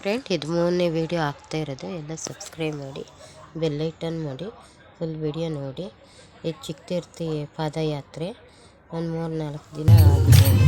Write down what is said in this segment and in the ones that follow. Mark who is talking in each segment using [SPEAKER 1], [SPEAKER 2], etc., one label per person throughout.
[SPEAKER 1] Friend ಇದು ಮೂರನೇ video ಆಗ್ತಾ ಇರೋದು. ಎಲ್ಲ ಸಬ್ಸ್ಕ್ರೈಬ್ ಮಾಡಿ ಬೆಲ್ಲೈಟನ್ ಮಾಡಿ ಫುಲ್ ವಿಡಿಯೋ ನೋಡಿ. ಇದು ಚಿಕ್ಕದಿರ್ತಿ ಪಾದಯಾತ್ರೆ. ಒಂದು ಮೂರು ನಾಲ್ಕು ದಿನ ಆಗಿದೆ.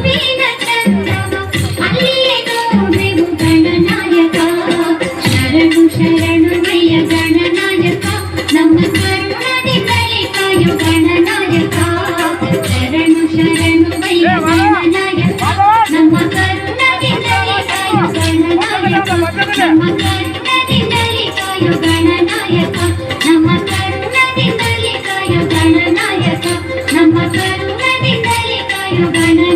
[SPEAKER 1] ആയുധന